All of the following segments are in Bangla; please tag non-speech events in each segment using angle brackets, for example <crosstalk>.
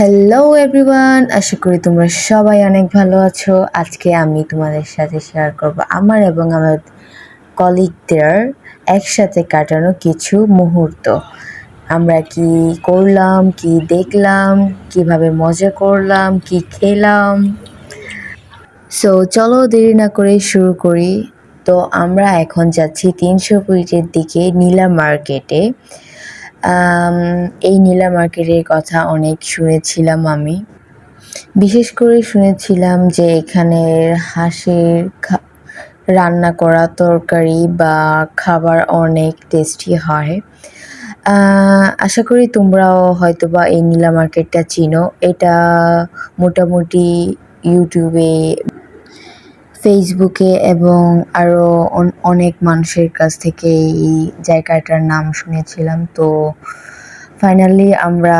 হ্যালো এভরিওয়ান আশা করি তোমরা সবাই অনেক ভালো আছো। আজকে আমি তোমাদের সাথে শেয়ার করব আমার এবং আমার কলিগদের একসাথে কাটানো কিছু মুহূর্ত। আমরা কি করলাম, কি দেখলাম, কীভাবে মজা করলাম, কি খেলাম? সো চলো দেরি না করে শুরু করি। তো আমরা এখন যাচ্ছি তিনশো ফিটের দিকে নীলা মার্কেটে। এই নীলা মার্কেটের কথা অনেক শুনেছিলাম আমি। বিশেষ করে শুনেছিলাম যে এখানের হাঁসের রান্না করা তরকারি বা খাবার অনেক টেস্টি হয়। আশা করি তোমরাও হয়তোবা এই নীলা মার্কেটটা চিনো। এটা মোটামুটি ইউটিউবে ফেসবুকে এবং আরও অনেক মানুষের কাছ থেকে এই জায়গাটার নাম শুনেছিলাম। তো ফাইনালি আমরা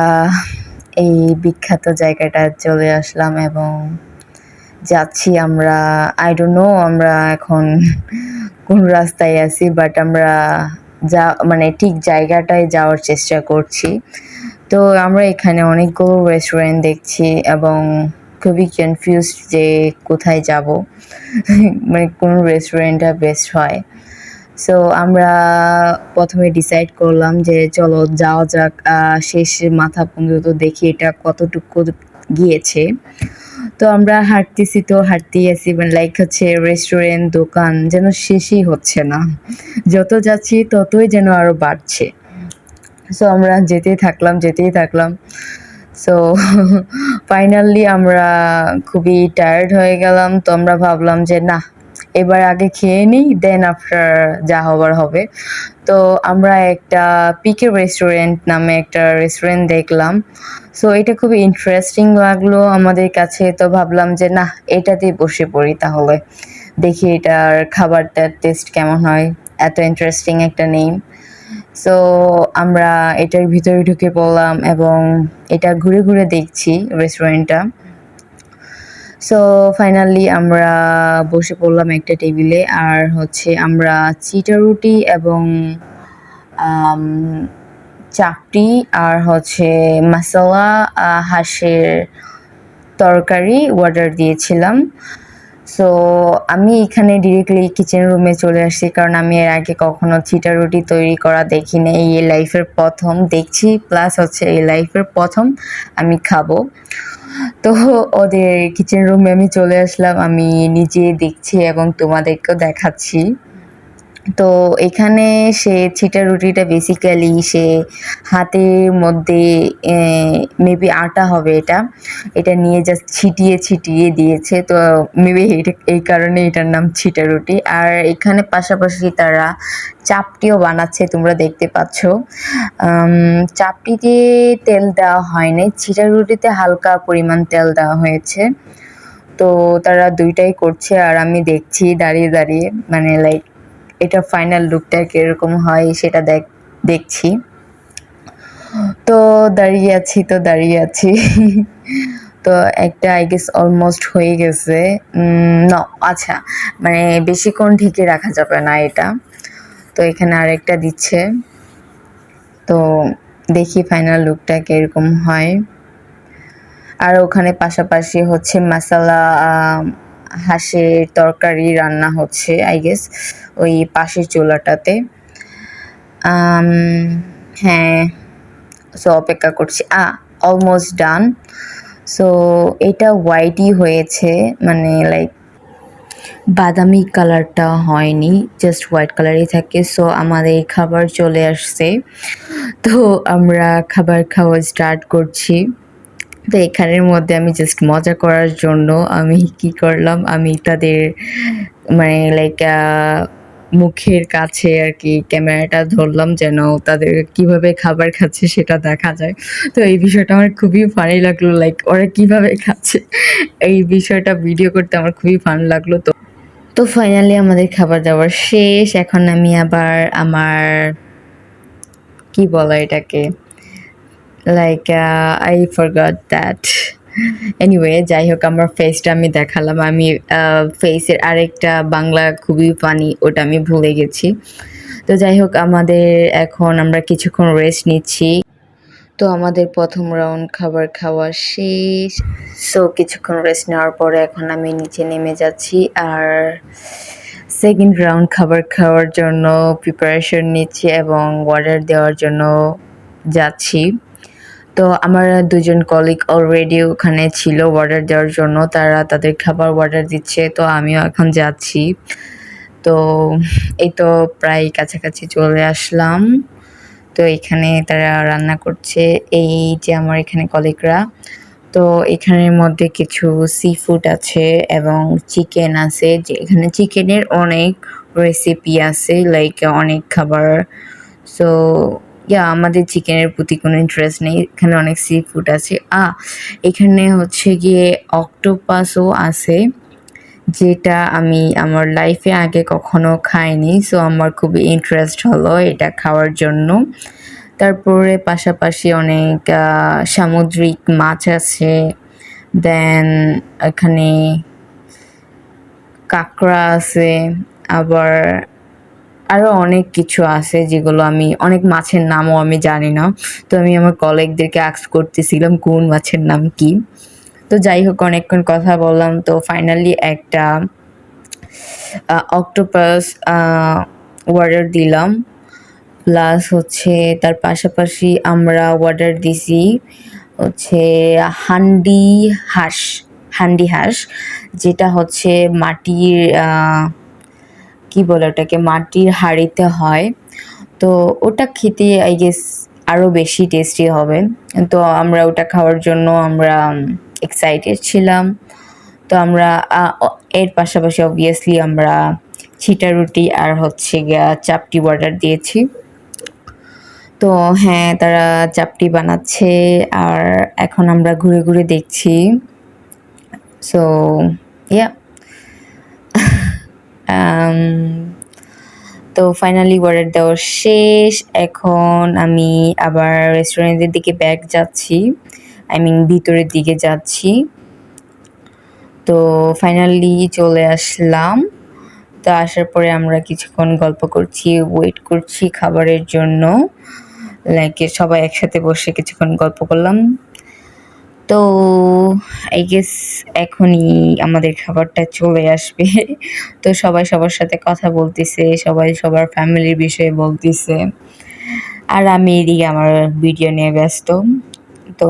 এই বিখ্যাত জায়গাটা চলে আসলাম এবং যাচ্ছি আমরা আই নো আমরা এখন কোন রাস্তায় আছি বাট আমরা যা মানে ঠিক জায়গাটায় যাওয়ার চেষ্টা করছি। তো আমরা এখানে অনেকগুলো রেস্টুরেন্ট দেখছি এবং খুবই কনফিউজ যে কোথায় যাব। মানে কোন রেস্টুরেন্টটা বেস্ট হয়। সো আমরা প্রথমে ডিসাইড করলাম যে চলো যাওয়া যাক। শেষ মাথা পর্যন্ত দেখি এটা কতটুকু গিয়েছে। তো আমরা হাঁটতেছি তো হাঁটতেই আছি মানে লাইক হচ্ছে রেস্টুরেন্ট দোকান যেন শেষই হচ্ছে না। যত যাচ্ছি ততই যেন আরও বাড়ছে। সো আমরা যেতেই থাকলাম যেতেই থাকলাম। সো ফাইনালি আমরা খুবই টায়ার্ড হয়ে গেলাম, তো আমরা ভাবলাম যে না, এবার আগে খেয়ে নিই দেন আফটার যা হবার হবে। তো আমরা একটা পিকে রেস্টুরেন্ট নামে একটা রেস্টুরেন্ট দেখলাম। সো এটা খুবই ইন্টারেস্টিং লাগল আমাদের কাছে, তো ভাবলাম যে না, এটাতেই বসে পড়ি তাহলে। দেখি এটার খাবারটার টেস্ট কেমন হয়। এত ইন্টারেস্টিং একটা নেম সো আমরা এটার ভিতরে ঢুকে পড়লাম এবং এটা ঘুরে ঘুরে দেখছি রেস্টুরেন্টটা সো ফাইনালি আমরা বসে পড়লাম একটা টেবিলে আর হচ্ছে আমরা চিটা রুটি এবং চাপটি আর হচ্ছে মশলা হাঁসের তরকারি অর্ডার দিয়েছিলাম। সো আমি এখানে ডিরেক্টলি কিচেন রুমে চলে আসছি, কারণ আমি এর আগে কখনো চিটা রুটি তৈরি করা দেখিনি। এই লাইফের প্রথম দেখছি প্লাস হচ্ছে এই লাইফের প্রথম আমি খাব। তো ওদের কিচেন রুমে আমি চলে আসলাম, আমি নিজে দেখছি এবং তোমাদেরকেও দেখাচ্ছি। তো এখানে সে ছিটা রুটিটা বেসিক্যালি সে হাতের মধ্যে মেবি আটা হবে এটা। এটা নিয়ে জাস্ট ছিটিয়ে ছিটিয়ে দিয়েছে। তো মেবি এই কারণে এটার নাম ছিটা রুটি। আর এখানে পাশাপাশি তারা চাপটিও বানাচ্ছে, তোমরা দেখতে পাচ্ছ। চাপটিতে তেল দেওয়া হয়নি। ছিটা রুটিতে হালকা পরিমাণ তেল দেওয়া হয়েছে। তো তারা দুইটাই করছে। আর আমি দেখছি দাঁড়িয়ে দাঁড়িয়ে মানে লাইক এটা ফাইনাল লুকটা কীরকম হয় সেটা দেখ, দেখছি। তো দাঁড়িয়ে আছি, তো দাঁড়িয়ে আছি। <laughs> তো একটা আই গেস অলমোস্ট হয়ে গেছে। ন আচ্ছা মানে বেশিক্ষণ ঢেকে রাখা যাবে না এটা। তো এখানে আরেকটা দিচ্ছে। তো দেখি ফাইনাল লুকটা কীরকম হয়। আর ওখানে পাশাপাশি হচ্ছে মশলা হাঁসের তরকারি রান্না হচ্ছে আই গেস ওই পাশের চুলাটাতে। হ্যাঁ সো অপেক্ষা করছি। আ অলমোস্ট ডান সো এটা হোয়াইটই হয়েছে মানে লাইক বাদামি কালারটা হয়নি জাস্ট হোয়াইট কালারই থাকে। সো আমাদের খাবার চলে আসছে। তো, আমরা খাবার খাওয়া স্টার্ট করছি। তো এখানের মধ্যে আমি জাস্ট মজা করার জন্য আমি কি করলাম? আমি তাদের মানে লাইক মুখের কাছে আর কি ক্যামেরাটা ধরলাম যেন তাদের কীভাবে খাবার খাচ্ছে সেটা দেখা যায়। তো এই বিষয়টা আমার খুবই ফানি লাগল লাইক ওরা কীভাবে খাচ্ছে এই বিষয়টা ভিডিও করতে আমার খুবই ফান লাগল। তো তো ফাইনালি আমাদের খাবার দাবার শেষ, এখন আমি আবার আমার, কি বলা এটাকে? Like I forgot that anyway যাই হোক আমার ফেসটা আমি দেখালাম। আমি ফেসের আরেকটা বাংলা খুবই ফানি ওটা আমি ভুলে গেছি। তো যাই হোক আমাদের এখন আমরা কিছুক্ষণ রেস্ট নিচ্ছি। তো আমাদের প্রথম রাউন্ড খাবার খাওয়া শেষ। সো কিছুক্ষণ রেস্ট নেওয়ার পরে এখন আমি নিচে নেমে যাচ্ছি। আর সেকেন্ড রাউন্ড খাবার খাওয়ার জন্য প্রিপারেশন নিচ্ছি এবং অর্ডার দেওয়ার জন্য যাচ্ছি। তো আমার দুজন কলিগ অলরেডি ওখানে ছিল অর্ডার দেওয়ার জন্য। তারা তাদের খাবার অর্ডার দিচ্ছে, তো আমিও এখন যাচ্ছি। তো এই তো প্রায় কাছাকাছি চলে আসলাম। তো এখানে তারা রান্না করছে। এই যে আমার এখানে কলিগরা তো এখানের মধ্যে কিছু সি ফুড আছে এবং চিকেন আছে, যে এখানে চিকেনের অনেক রেসিপি আছে লাইক অনেক খাবার। সো ইয়া আমাদের চিকেনের প্রতি কোনো ইন্টারেস্ট নেই। এখানে অনেক সি ফুড আছে। আ এখানে হচ্ছে গিয়ে অক্টোপাসও আছে, যেটা আমি আমার লাইফে আগে কখনো খাইনি। সো আমার খুবই ইন্টারেস্ট হলো এটা খাওয়ার জন্য। তারপরে পাশাপাশি অনেক সামুদ্রিক মাছ আছে। দেন এখানে কাঁকড়া আছে। আবার আরও অনেক কিছু আছে যেগুলো আমি, অনেক মাছের নামও আমি জানি না। তো আমি আমার কলেগদেরকে আক্স করতেছিলাম, কোন মাছের নাম কি? তো যাই হোক, অনেকক্ষণ কথা বললাম। তো ফাইনালি একটা অক্টোপাস অর্ডার দিলাম। প্লাস হচ্ছে তার পাশাপাশি আমরা অর্ডার দিছি হচ্ছে হান্ডি হাঁস হান্ডি হাঁস, যেটা হচ্ছে মাটির কি বলে ওটাকে, মাটির হাঁড়িতে হয়। তো ওটা খেতে আই গেস আরও বেশি টেস্টি হবে। তো আমরা ওটা খাওয়ার জন্য আমরা এক্সাইটেড ছিলাম। তো আমরা এর পাশাপাশি অবভিয়াসলি আমরা ছিটা রুটি আর হচ্ছে গিয়া চাপটি অর্ডার দিয়েছি। তো হ্যাঁ তারা চাপটি বানাচ্ছে আর এখন আমরা ঘুরে ঘুরে দেখছি। সো ইয়া তো ফাইনালি অর্ডার দেওয়া শেষ। এখন আমি আবার রেস্টুরেন্টের দিকে ব্যাগ যাচ্ছি। আই মিন ভিতরের দিকে যাচ্ছি। তো ফাইনালি চলে আসলাম। তো আসার পরে আমরা কিছুক্ষণ গল্প করছি ওয়েট করছি খাবারের জন্য। লাইক সবাই একসাথে বসে কিছুক্ষণ গল্প করলাম। তো আই গেস এখনই আমাদের খাবারটা চলে আসবে। <laughs> তো সবাই সবার সাথে কথা বলতেছে, সবাই সবার ফ্যামিলির বিষয়ে বলতেছে। আর আমি এদিকে আমার ভিডিও নিয়ে ব্যস্ত। তো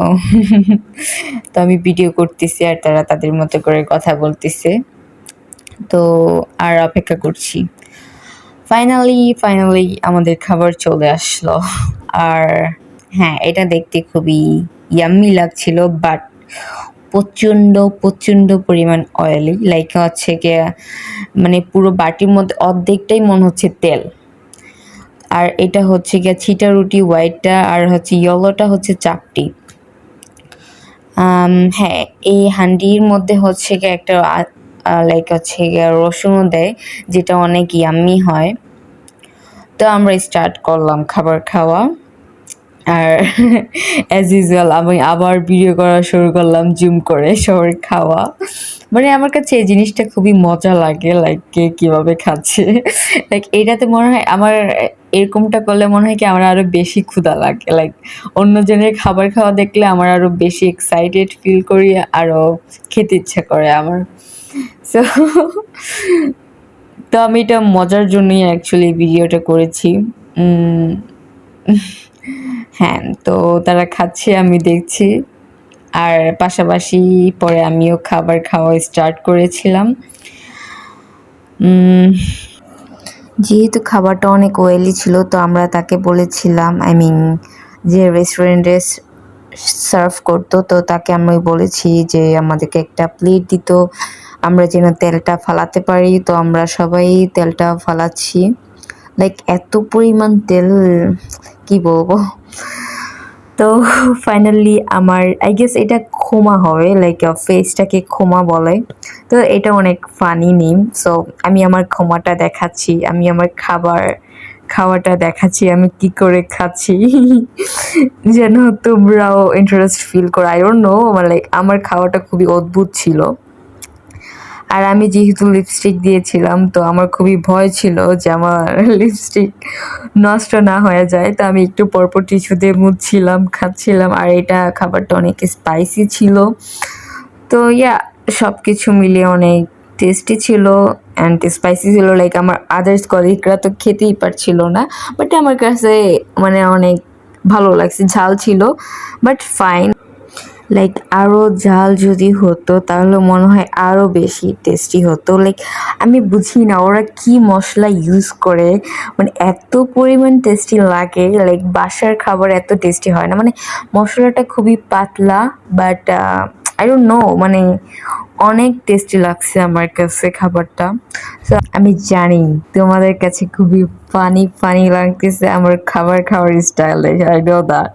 <laughs> তো আমি ভিডিও করতেছি আর তারা তাদের মতো করে কথা বলতেছে। তো আর অপেক্ষা করছি। ফাইনালি ফাইনালি আমাদের খাবার চলে আসলো। আর হ্যাঁ এটা দেখতে খুবই ইয়াম্মি লাগছিল বাট প্রচণ্ড প্রচণ্ড পরিমাণ অয়েলি লাইক হচ্ছে গিয়ে মানে পুরো বাটির মধ্যে অর্ধেকটাই মনে হচ্ছে তেল। আর এটা হচ্ছে গিয়ে ছিটা রুটি হোয়াইটটা আর হচ্ছে ইয়েলোটা হচ্ছে চাপটি হ্যাঁ এই হান্ডির মধ্যে হচ্ছে গিয়ে একটা লাইক হচ্ছে রসুনও দেয়, যেটা অনেক ইয়াম্মি হয়। তো আমরা স্টার্ট করলাম খাবার খাওয়া। আর অ্যাজ ইউজুয়াল আমি আবার ভিডিও করা শুরু করলাম জুম করে সবার খাওয়া। মানে আমার কাছে এই জিনিসটা খুবই মজা লাগে লাইক কে কীভাবে খাচ্ছে। লাইক এটাতে মনে হয় আমার এরকমটা করলে মনে হয় কি আমার আরও বেশি ক্ষুধা লাগে। লাইক অন্যজনের খাবার খাওয়া দেখলে আমার আরও বেশি এক্সাইটেড ফিল করি আরও খেতে ইচ্ছা করে আমার। সো তো আমি এটা মজার জন্যই অ্যাকচুয়ালি ভিডিওটা করেছি। হ্যাঁ তো তারা খাচ্ছে, আমি দেখছি। আর পাশাপাশি পরে আমিও খাবার খাওয়া স্টার্ট করেছিলাম। যেহেতু খাবারটা অনেক ওয়েলি ছিল, তো আমরা তাকে বলেছিলাম আই মিন যে রেস্টুরেন্টে সার্ভ করতো, তো তাকে আমি বলেছি যে আমাদেরকে একটা প্লেট দিত। আমরা যেন তেলটা ফালাতে পারি, তো আমরা সবাই তেলটা ফালাচ্ছি। লাইক এত পরিমাণ তেল, কি বলব? তো ফাইনালি আমার আই গেস এটা ক্ষমা হবে লাইক ফেসটাকে ক্ষমা বলে। তো এটা অনেক ফানি নিম সো আমি আমার ক্ষমাটা দেখাচ্ছি, আমি আমার খাবার, খাওয়াটা দেখাচ্ছি, আমি কি করে খাচ্ছি? <laughs> যেন তোমরাও ইন্টারেস্ট ফিল করো। আই ডোন্ট নো লাইক আমার খাওয়াটা খুবই অদ্ভুত ছিল। আর আমি যেহেতু লিপস্টিক দিয়েছিলাম, তো আমার খুবই ভয় ছিল যে আমার <laughs> লিপস্টিক নষ্ট না হয়ে যায়। তো আমি একটু পরপর টিস্যু দিয়ে মুছছিলাম, খাচ্ছিলাম। আর এটা খাবারটা অনেক স্পাইসি ছিল। তো ইয়া সব কিছু মিলিয়ে অনেক টেস্টি ছিল অ্যান্ড স্পাইসি ছিল। লাইক আমার আদার্স কলিগরা তো খেতেই পারছিল না বাট আমার কাছে মানে অনেক ভালো লাগছে, ঝাল ছিল বাট ফাইন লাইক আরও ঝাল যদি হতো, তাহলে মনে হয় আরও বেশি টেস্টি হতো। লাইক আমি বুঝি না, ওরা কি মশলা ইউজ করে? মানে এত পরিমাণ টেস্টি লাগে লাইক বাসার খাবার এত টেস্টি হয় না। মানে মশলাটা খুবই পাতলা বাট আই ডোন্ট নো মানে অনেক টেস্টি লাগছে আমার কাছে খাবারটা। আমি জানি তোমাদের কাছে খুবই ফানি ফানি লাগতেছে আমার খাবার খাওয়ার স্টাইলে আই নো দ্যাট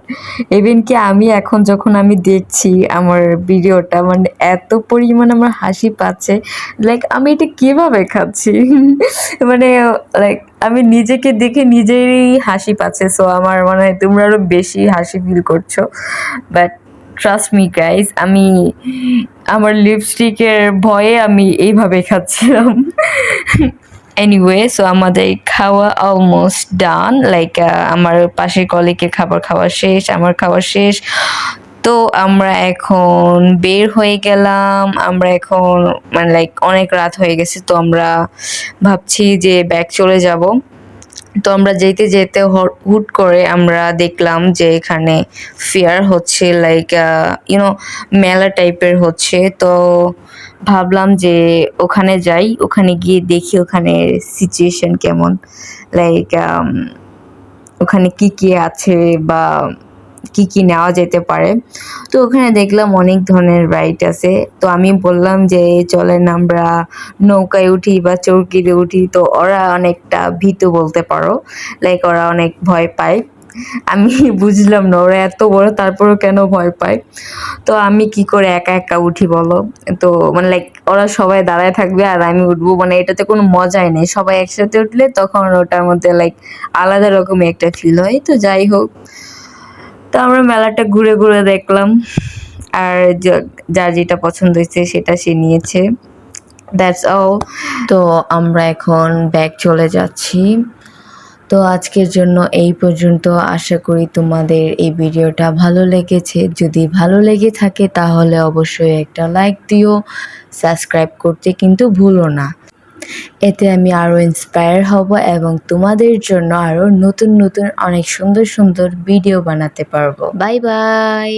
ইভেন কি আমি এখন যখন আমি দেখছি আমার ভিডিওটা মানে এত পরিমাণ আমার হাসি পাচ্ছে লাইক আমি এটা কীভাবে খাচ্ছি? <laughs> মানে লাইক আমি নিজেকে দেখে নিজেরই হাসি পাচ্ছে সো আমার মনে হয় তোমরা আরও বেশি হাসি ফিল করছ। বাট ট্রাস্ট মি গাইজ আমি আমার লিপস্টিকের ভয়ে আমি এইভাবে খাচ্ছিলাম। এনিওয়ে সো আমাদের খাওয়া অলমোস্ট ডান লাইক আমার পাশের কলিকের খাবার খাওয়া শেষ, আমার খাওয়া শেষ। তো আমরা এখন বের হয়ে গেলাম, আমরা এখন মানে লাইক অনেক রাত হয়ে গেছে, তো আমরা ভাবছি যে ব্যাগ চলে যাব। তো আমরা যেতে যেতে হুট করে আমরা দেখলাম যে এখানে ফেয়ার হচ্ছে লাইক ইউনো মেলা টাইপের হচ্ছে। তো ভাবলাম যে ওখানে যাই, ওখানে গিয়ে দেখি ওখানে সিচুয়েশন কেমন। লাইক ওখানে কি কি আছে বা কি কি নেওয়া যেতে পারে। তো ওখানে দেখলাম অনেক ধরনের রাইড আছে। তো আমি বললাম যে চলেন আমরা নৌকায় উঠি বা চৌকিতে উঠি। তো ওরা অনেকটা ভীতু বলতে পারো। লাইক ওরা অনেক ভয় পায়। আমি <laughs> বুঝলাম না, ওরা এত বড়, তারপরও কেন ভয় পায়? তো আমি কি করে একা একা উঠি বলো? তো মানে লাইক ওরা সবাই দাঁড়ায় থাকবে আর আমি উঠবো। মানে এটাতে কোনো মজাই নেই। সবাই একসাথে উঠলে তখন ওটার মধ্যে লাইক আলাদা রকমের একটা ফিল হয়। তো যাই হোক। তো আমরা মেলাটা ঘুরে ঘুরে দেখলাম। আর যার যেটা পছন্দ হয়েছে সেটা সে নিয়েছে। দ্যাটস অল তো আমরা এখন ব্যাগ চলে যাচ্ছি। তো আজকের জন্য এই পর্যন্ত। আশা করি তোমাদের এই ভিডিওটা ভালো লেগেছে। যদি ভালো লেগে থাকে তাহলে অবশ্যই একটা লাইক দিও। সাবস্ক্রাইব করতে কিন্তু ভুলো না। এতে আমি আরও ইন্সপায়ার হব এবং তোমাদের জন্য আরও নতুন নতুন, অনেক সুন্দর সুন্দর ভিডিও বানাতে পারব। Bye bye